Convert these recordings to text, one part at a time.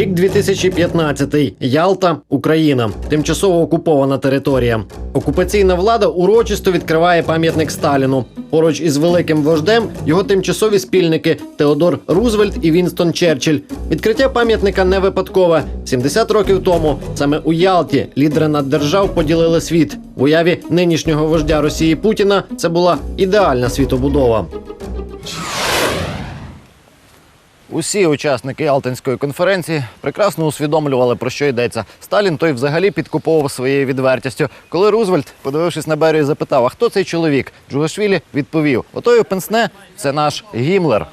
Рік 2015. Ялта, Україна. Тимчасово окупована територія. Окупаційна влада урочисто відкриває пам'ятник Сталіну. Поруч із великим вождем його тимчасові спільники Теодор Рузвельт і Вінстон Черчилль. Відкриття пам'ятника не випадкове. 70 років тому саме у Ялті лідери наддержав поділили світ. В уяві нинішнього вождя Росії Путіна це була ідеальна світобудова. Усі учасники Ялтинської конференції прекрасно усвідомлювали, про що йдеться. Сталін той взагалі підкуповував своєю відвертістю. Коли Рузвельт, подивившись на Берію, запитав, а хто цей чоловік? Джугашвілі відповів: Отою пенсне це наш Гімлер.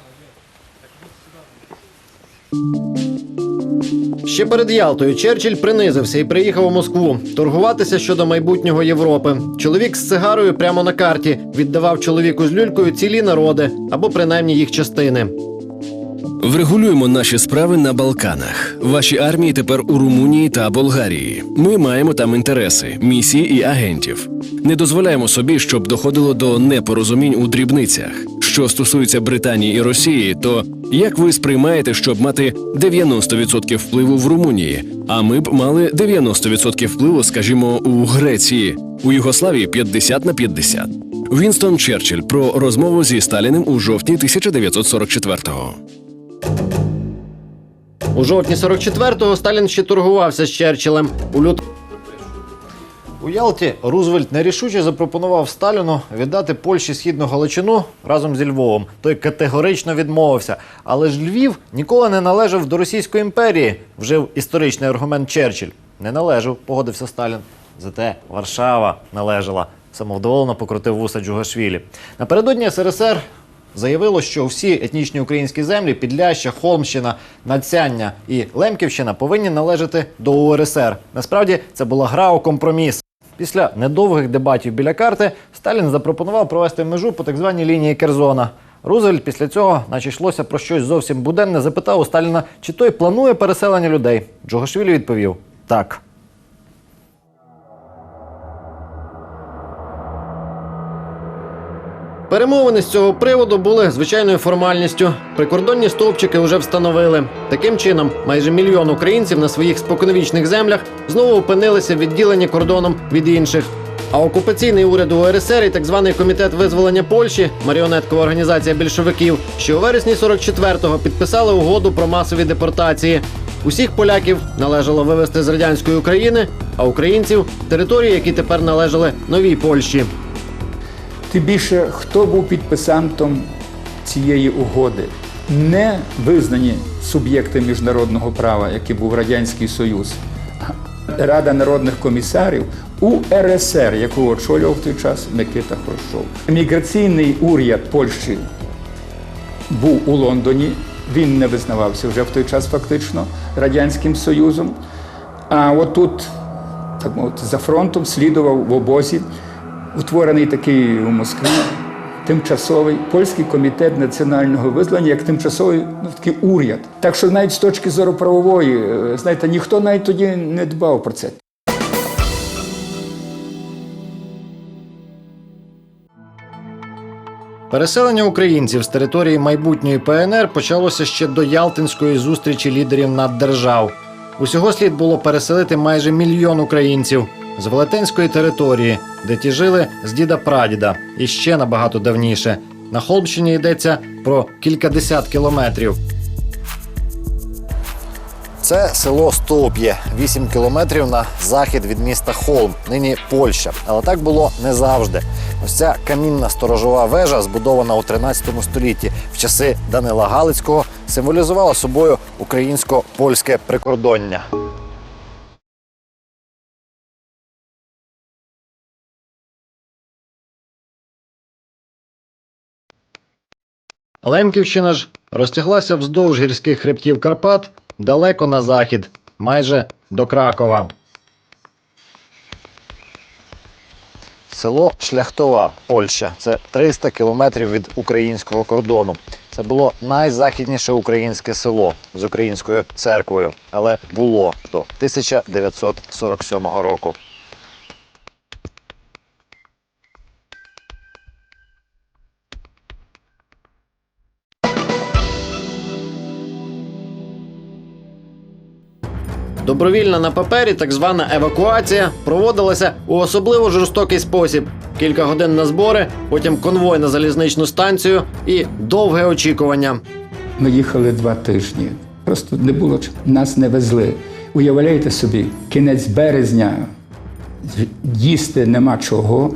Ще перед Ялтою Черчилль принизився і приїхав у Москву торгуватися щодо майбутнього Європи. Чоловік з цигарою прямо на карті віддавав чоловіку з люлькою цілі народи або принаймні їх частини. Врегулюємо наші справи на Балканах. Ваші армії тепер у Румунії та Болгарії. Ми маємо там інтереси, місії і агентів. Не дозволяємо собі, щоб доходило до непорозумінь у дрібницях. Що стосується Британії і Росії, то як ви сприймаєте, щоб мати 90% впливу в Румунії, а ми б мали 90% впливу, скажімо, у Греції, у Югославії 50 на 50. Вінстон Черчилль про розмову зі Сталіним у жовтні 1944-го. У жовтні 44-го Сталін ще торгувався з Черчиллем. У лют... У Ялті Рузвельт нерішуче запропонував Сталіну віддати Польщі східну Галичину разом зі Львовом. Той категорично відмовився. Але ж Львів ніколи не належав до Російської імперії, вжив історичний аргумент Черчилль. Не належав, погодився Сталін. Зате Варшава належала. Самовдоволено покрутив вуса Джугашвілі. Напередодні СРСР заявило, що всі етнічні українські землі Підляща, Холмщина, Надцяння і Лемківщина повинні належати до УРСР. Насправді це була гра у компроміс. Після недовгих дебатів біля карти Сталін запропонував провести межу по так званій лінії Керзона. Рузвельт після цього, наче йшлося про щось зовсім буденне, запитав у Сталіна, чи той планує переселення людей. Джугашвілі відповів так. Перемовини з цього приводу були звичайною формальністю. Прикордонні стовпчики вже встановили. Таким чином, майже мільйон українців на своїх споконвічних землях знову опинилися відділені кордоном від інших. А окупаційний уряд УРСР і так званий комітет визволення Польщі, маріонеткова організація більшовиків, ще у вересні 44-го підписали угоду про масові депортації. Усіх поляків належало вивезти з радянської України, а українців території, які тепер належали новій Польщі. Тим більше, хто був підписантом цієї угоди? Не визнані суб'єкти міжнародного права, який був Радянський Союз, а Рада народних комісарів УРСР, яку очолював в той час Микита Хрущов. Міграційний уряд Польщі був у Лондоні. Він не визнавався вже в той час фактично Радянським Союзом. А отут, так мовити, за фронтом слідував в обозі утворений такий у Москві тимчасовий польський комітет національного визволення як тимчасовий ну, такий уряд. Так що навіть з точки зору правової, е, знаєте, ніхто навіть тоді не дбав про це. Переселення українців з території майбутньої ПНР почалося ще до Ялтинської зустрічі лідерів наддержав. Усього слід було переселити майже мільйон українців з велетенської території, де ті жили з діда прадіда і ще набагато давніше. На Холмщині йдеться про кількадесят кілометрів. Це село Стовп'є, 8 кілометрів на захід від міста Холм, нині Польща. Але так було не завжди. Ось ця камінна сторожова вежа, збудована у 13 столітті в часи Данила Галицького, символізувала собою українсько-польське прикордоння. Лемківщина ж розтяглася вздовж гірських хребтів Карпат далеко на захід, майже до Кракова. Село Шляхтова, Польща. Це 300 кілометрів від українського кордону. Це було найзахідніше українське село з українською церквою, але було до 1947 року. Добровільна на папері, так звана евакуація, проводилася у особливо жорстокий спосіб: кілька годин на збори, потім конвой на залізничну станцію і довге очікування. Ми їхали два тижні. Просто не було нас не везли. Уявляєте собі, кінець березня їсти нема чого.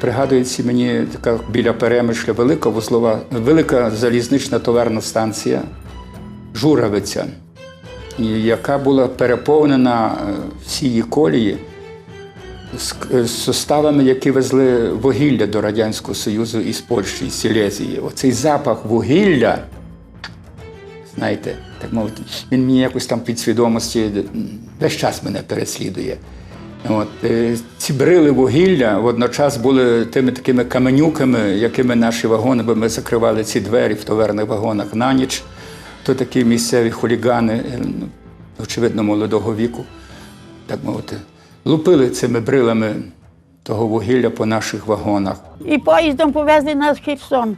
Пригадується мені така біля перемишля велика вузлова, велика залізнична товарна станція Журавиця, яка була переповнена е, всі її колії з, з составами, які везли вугілля до Радянського Союзу із Польщі, із Сілезії. Оцей запах вугілля, знаєте, так мовити, він мені якось там підсвідомості весь час мене переслідує. От, е, ці брили вугілля водночас були тими такими каменюками, якими наші вагони, бо ми закривали ці двері в товарних вагонах на ніч. То такі місцеві хулігани, е, ну, очевидно, молодого віку, так мовити, лупили цими брилами того вугілля по наших вагонах. І поїздом повезли нас в Херсон.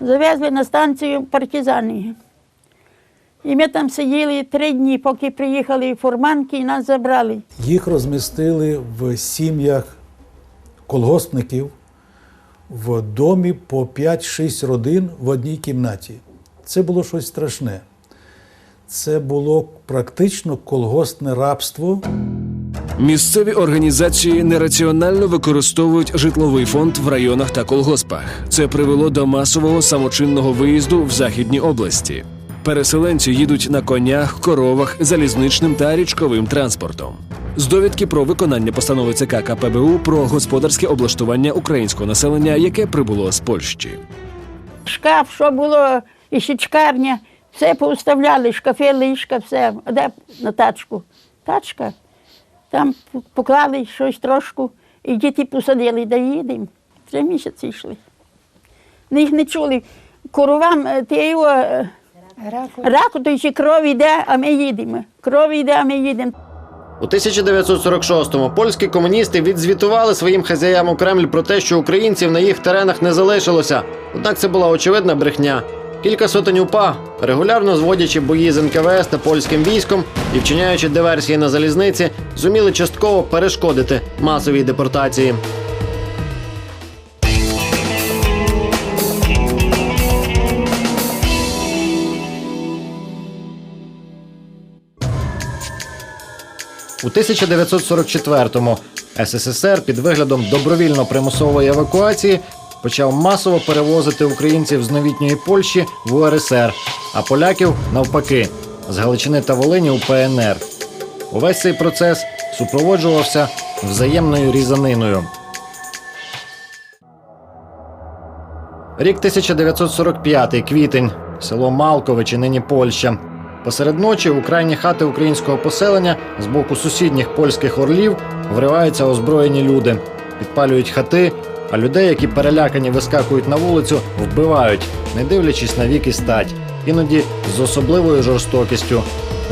Завезли на станцію партизани. І ми там сиділи три дні, поки приїхали фурманки і нас забрали. Їх розмістили в сім'ях колгоспників в домі по 5-6 родин в одній кімнаті. Це було щось страшне. Це було практично колгоспне рабство. Місцеві організації нераціонально використовують житловий фонд в районах та колгоспах. Це привело до масового самочинного виїзду в західні області. Переселенці їдуть на конях, коровах, залізничним та річковим транспортом. З довідки про виконання постанови ЦК КПБУ про господарське облаштування українського населення, яке прибуло з Польщі. Шкаф, що було, і щічкарня, все повставляли, шкафи, ліжка, все. А де на тачку? Тачка. Там поклали щось трошку, і діти посадили, да їдемо. Три місяці йшли. Їх не чули. Коровам ти його е, раку, то ще кров йде, а ми їдемо. Кров йде, а ми їдемо. У 1946-му польські комуністи відзвітували своїм хазяям у Кремль про те, що українців на їх теренах не залишилося. Однак це була очевидна брехня. Кілька сотень УПА, регулярно зводячи бої з НКВС та польським військом і вчиняючи диверсії на залізниці, зуміли частково перешкодити масовій депортації. У 1944-му СССР під виглядом добровільно-примусової евакуації почав масово перевозити українців з новітньої Польщі в УРСР, а поляків навпаки з Галичини та Волині у ПНР. Увесь цей процес супроводжувався взаємною різаниною. Рік 1945, квітень, село Малковичі, нині Польща. Посеред ночі у крайні хати українського поселення з боку сусідніх польських орлів вриваються озброєні люди, підпалюють хати, а людей, які перелякані вискакують на вулицю, вбивають, не дивлячись на вік і стать, іноді з особливою жорстокістю.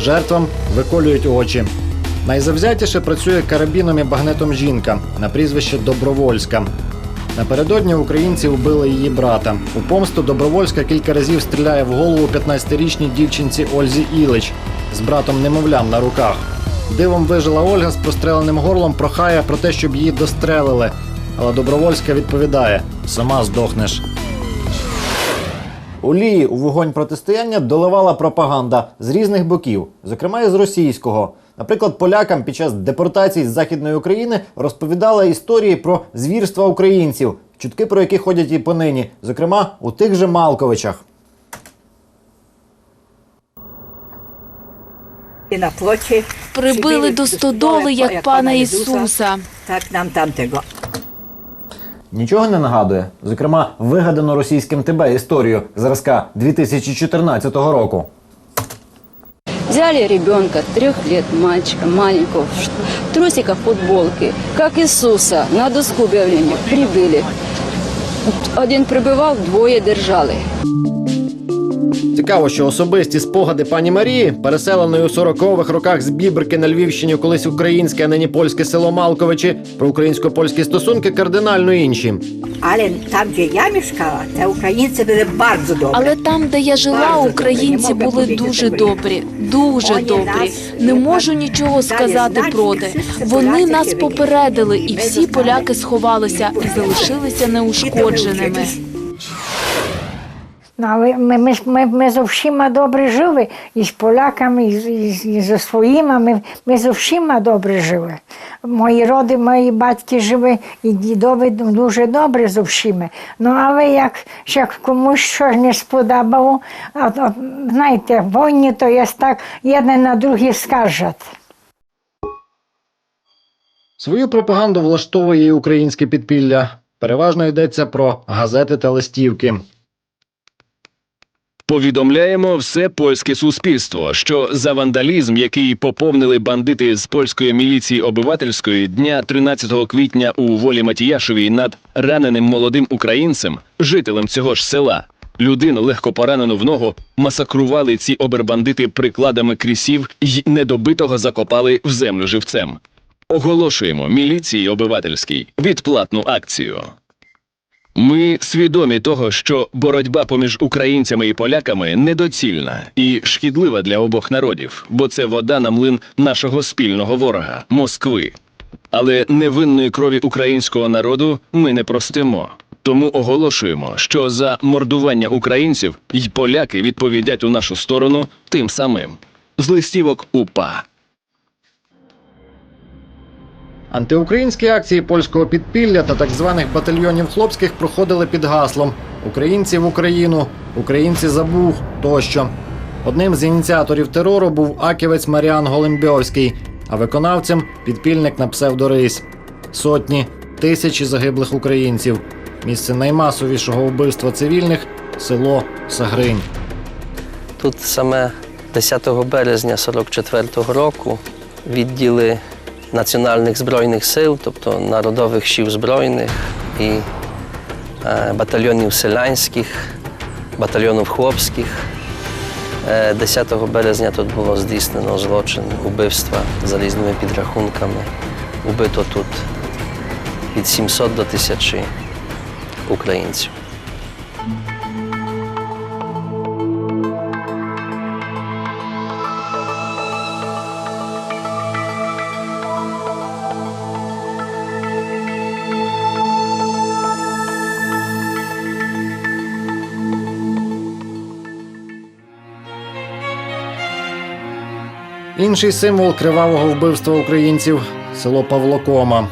Жертвам виколюють очі. Найзавзятіше працює карабіном і багнетом жінка на прізвище Добровольська. Напередодні українці вбили її брата. У помсту Добровольська кілька разів стріляє в голову 15-річній дівчинці Ользі Ілич з братом немовлям на руках. Дивом вижила Ольга з простреленим горлом, прохає про те, щоб її дострелили. Але Добровольська відповідає: сама здохнеш. Олії у вогонь протистояння доливала пропаганда з різних боків, зокрема і з російського. Наприклад, полякам під час депортації з Західної України розповідали історії про звірства українців, чутки про які ходять і понині, зокрема у тих же Малковичах. І на плоті Прибили до стодоли, як пана Ісуса. Так нам тамтego. Нічого не нагадує, зокрема, вигадану російським ТБ історію зразка 2014 року. Взяли ребенка, трех лет мальчика, маленького, в трусиках, футболки, как Иисуса, на доску объявления прибыли. Один прибивав, двоє держали. Цікаво, що особисті спогади пані Марії, переселеної у 40-х роках з Бібрки на Львівщині, колись українське, а нині польське село Малковичі, про українсько-польські стосунки кардинально інші. Але там, де я мешкала, це українці були дуже добрі. Але там, де я жила, українці були дуже добрі, дуже Вони добрі. нас, Не можу нічого сказати проти. Вони нас попередили, і всі поляки сховалися і залишилися неушкодженими. No ale my, my, my, my ze всіма добре жили, і з поляками, і, і, і зі своїми, ми, ми з всіма добре жили. Мої роди, мої батьки жили, і дідові дуже добре з всіми. Ну, але як, як комусь щось не сподобало, а, а, знаєте, війни то є так, один на другий скажуть. Свою пропаганду влаштовує і українське підпілля. Переважно йдеться про газети та листівки. Повідомляємо все польське суспільство, що за вандалізм, який поповнили бандити з польської міліції обивательської дня 13 квітня у волі Матіяшевій над раненим молодим українцем, жителем цього ж села, людину легко поранену в ногу, масакрували ці обербандити прикладами крісів й недобитого закопали в землю живцем. Оголошуємо міліції обивательській відплатну акцію. Ми свідомі того, що боротьба поміж українцями і поляками недоцільна і шкідлива для обох народів, бо це вода на млин нашого спільного ворога Москви. Але невинної крові українського народу ми не простимо. Тому оголошуємо, що за мордування українців й поляки відповідять у нашу сторону тим самим. З листівок УПА. Антиукраїнські акції польського підпілля та так званих батальйонів хлопських проходили під гаслом Українці в Україну, Українці за Буг тощо. Одним з ініціаторів терору був аківець Маріан Голембьовський, а виконавцем підпільник на псевдорись. Сотні, тисячі загиблих українців. Місце наймасовішого вбивства цивільних село Сагринь. Тут саме 10 березня 44-го року відділи Національних збройних сил, тобто народових сил збройних і е, батальйонів селянських, батальйонів хлопських. Е, 10 березня тут було здійснено злочин убивства за різними підрахунками. Убито тут від 700 до 1000 українців. Інший символ кривавого вбивства українців село Павлокома.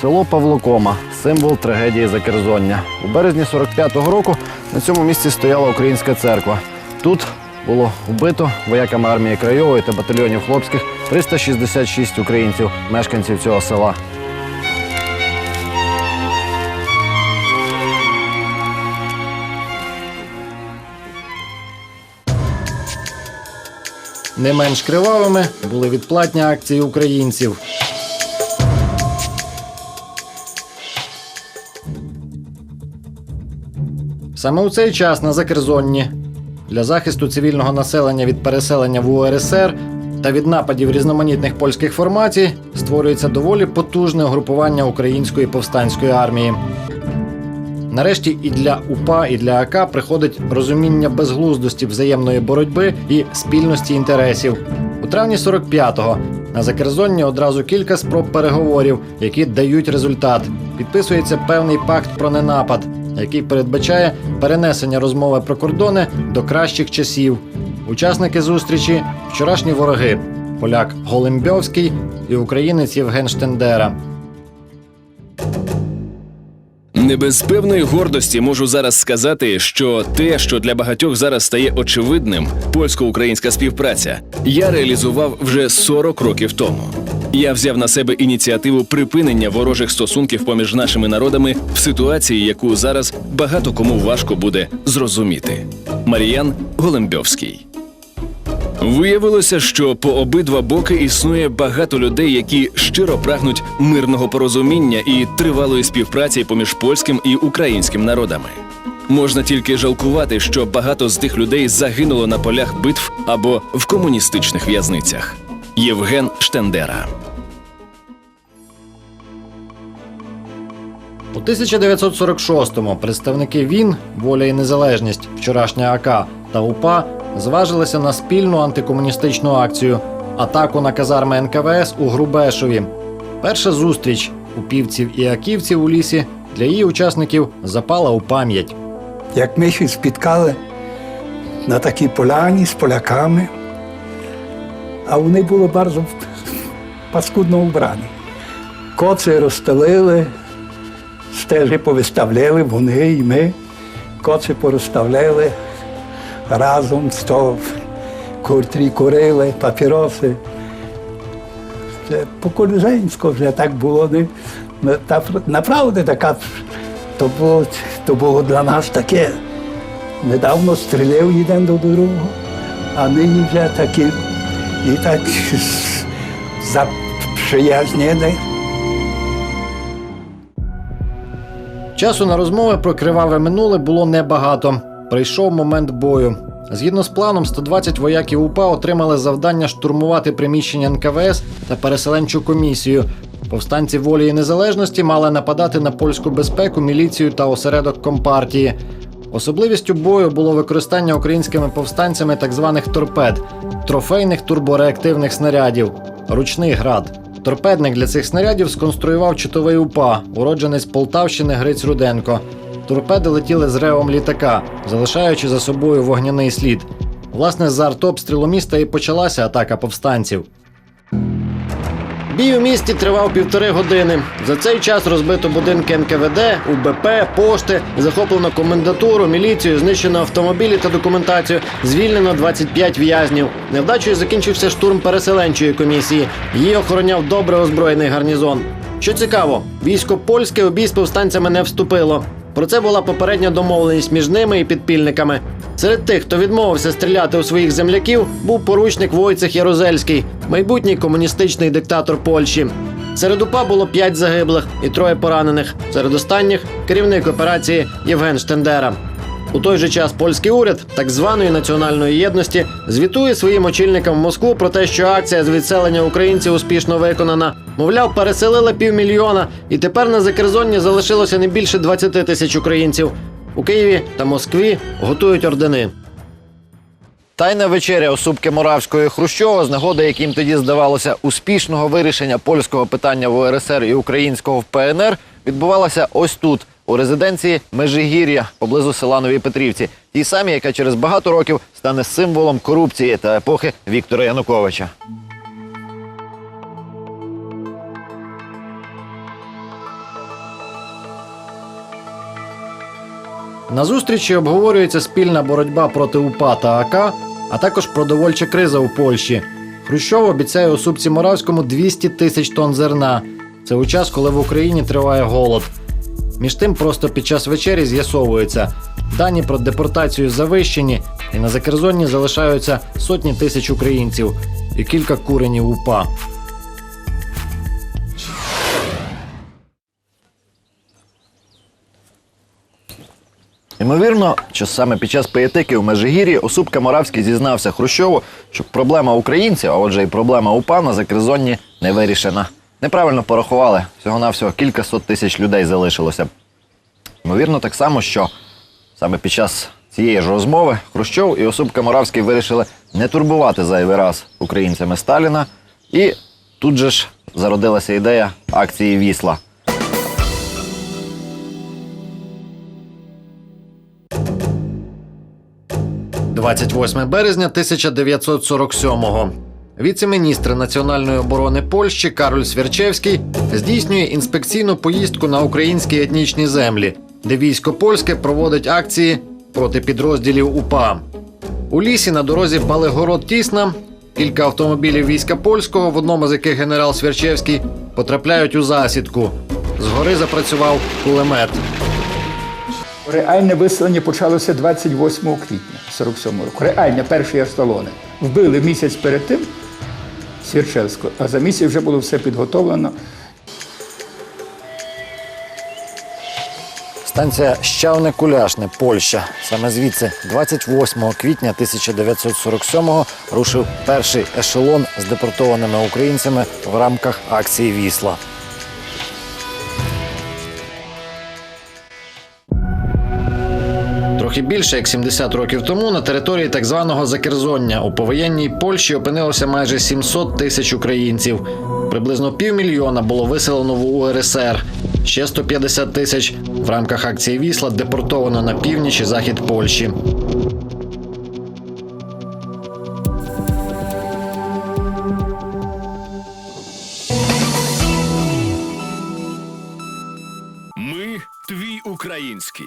Село Павлокома символ трагедії Закерзоння. У березні 45-го року на цьому місці стояла українська церква. Тут було вбито вояками армії Крайової та батальйонів хлопських 366 українців, мешканців цього села. Не менш кривавими були відплатні акції українців. Саме у цей час на Закерзонні для захисту цивільного населення від переселення в УРСР та від нападів різноманітних польських формацій створюється доволі потужне угрупування української повстанської армії. Нарешті і для УПА, і для АК приходить розуміння безглуздості взаємної боротьби і спільності інтересів. У травні 45-го на Закерзонні одразу кілька спроб переговорів, які дають результат. Підписується певний пакт про ненапад, який передбачає перенесення розмови про кордони до кращих часів. Учасники зустрічі вчорашні вороги поляк Голембьовський і українець Євген Штендера. Не без певної гордості можу зараз сказати, що те, що для багатьох зараз стає очевидним, польсько-українська співпраця, я реалізував вже 40 років тому. Я взяв на себе ініціативу припинення ворожих стосунків поміж нашими народами в ситуації, яку зараз багато кому важко буде зрозуміти. Маріян Голембьовський. Виявилося, що по обидва боки існує багато людей, які щиро прагнуть мирного порозуміння і тривалої співпраці поміж польським і українським народами. Можна тільки жалкувати, що багато з тих людей загинуло на полях битв або в комуністичних в'язницях. Євген Штендера. У 1946-му представники ВІН, Воля і Незалежність, вчорашня АК та УПА зважилися на спільну антикомуністичну акцію атаку на казарми НКВС у Грубешові. Перша зустріч упівців і аківців у лісі для її учасників запала у пам'ять. як ми їх спіткали на такій поляні з поляками, а вони були дуже паскудно вбрані. Коци розстелили, стежі повиставляли, вони і ми. Коци порозставляли разом з того, котрі курили, папіроси. Це по-колеженську вже так було. Не, та, направду така, то було, то було для нас таке. Недавно стріляв один до другого, а нині вже такі і так заприязнені. Часу на розмови про криваве минуле було небагато. Прийшов момент бою. Згідно з планом, 120 вояків УПА отримали завдання штурмувати приміщення НКВС та переселенчу комісію. Повстанці волі і незалежності мали нападати на польську безпеку, міліцію та осередок компартії. Особливістю бою було використання українськими повстанцями так званих торпед трофейних турбореактивних снарядів, ручний град. Торпедник для цих снарядів сконструював чотовий УПА, уродженець Полтавщини Гриць Руденко. Торпеди летіли з ревом літака, залишаючи за собою вогняний слід. Власне, з артобстрілу міста і почалася атака повстанців. Бій у місті тривав півтори години. За цей час розбито будинки НКВД, УБП, пошти, захоплено комендатуру, міліцію, знищено автомобілі та документацію, звільнено 25 в'язнів. Невдачею закінчився штурм переселенчої комісії. Її охороняв добре озброєний гарнізон. Що цікаво, військо польське у бій з повстанцями не вступило. Про це була попередня домовленість між ними і підпільниками. Серед тих, хто відмовився стріляти у своїх земляків, був поручник Войцех Ярузельський, майбутній комуністичний диктатор Польщі. Серед УПА було п'ять загиблих і троє поранених. Серед останніх керівник операції Євген Штендера. У той же час польський уряд так званої національної єдності звітує своїм очільникам в Москву про те, що акція з відселення українців успішно виконана. Мовляв, переселили півмільйона, і тепер на Закерзонні залишилося не більше 20 тисяч українців. У Києві та Москві готують ордени. Тайна вечеря осупки Моравської Хрущова, з нагоди, яким тоді здавалося успішного вирішення польського питання в УРСР і українського в ПНР, відбувалася ось тут, у резиденції Межигір'я поблизу села Нові Петрівці, тій самій, яка через багато років стане символом корупції та епохи Віктора Януковича. На зустрічі обговорюється спільна боротьба проти УПА та АК, а також продовольча криза у Польщі. Хрущов обіцяє у супці Моравському 200 тисяч тонн зерна. Це у час, коли в Україні триває голод. Між тим, просто під час вечері з'ясовується, дані про депортацію завищені, і на Закерзонні залишаються сотні тисяч українців і кілька куренів УПА. Ймовірно, що саме під час пиятики у Межигір'ї Осупка Моравський зізнався Хрущову, що проблема українців, а отже і проблема УПА на Закерзонні не вирішена. Неправильно порахували, всього-навсього кілька сот тисяч людей залишилося. Ймовірно, так само, що саме під час цієї ж розмови Хрущов і Осупка Моравський вирішили не турбувати зайвий раз українцями Сталіна, і тут же ж зародилася ідея акції Вісла. – 28 березня 1947-го. Віце-міністр національної оборони Польщі Кароль Свірчевський здійснює інспекційну поїздку на українські етнічні землі, де військо польське проводить акції проти підрозділів УПА. У лісі на дорозі Балигород Тісна кілька автомобілів війська польського, в одному з яких генерал Свірчевський, потрапляють у засідку. Згори запрацював кулемет. Реальне виселення почалося 28 квітня 47 року. Реальне перші ешелони. Вбили місяць перед тим Свірчевського, а за місяць вже було все підготовлено. Станція Щавне Куляшне, Польща. Саме звідси 28 квітня 1947-го рушив перший ешелон з депортованими українцями в рамках акції Вісла. Трохи більше як 70 років тому на території так званого Закерзоння у повоєнній Польщі опинилося майже 700 тисяч українців. Приблизно півмільйона було виселено в УРСР. Ще 150 тисяч в рамках акції Вісла депортовано на північ і захід Польщі. Ми твій український.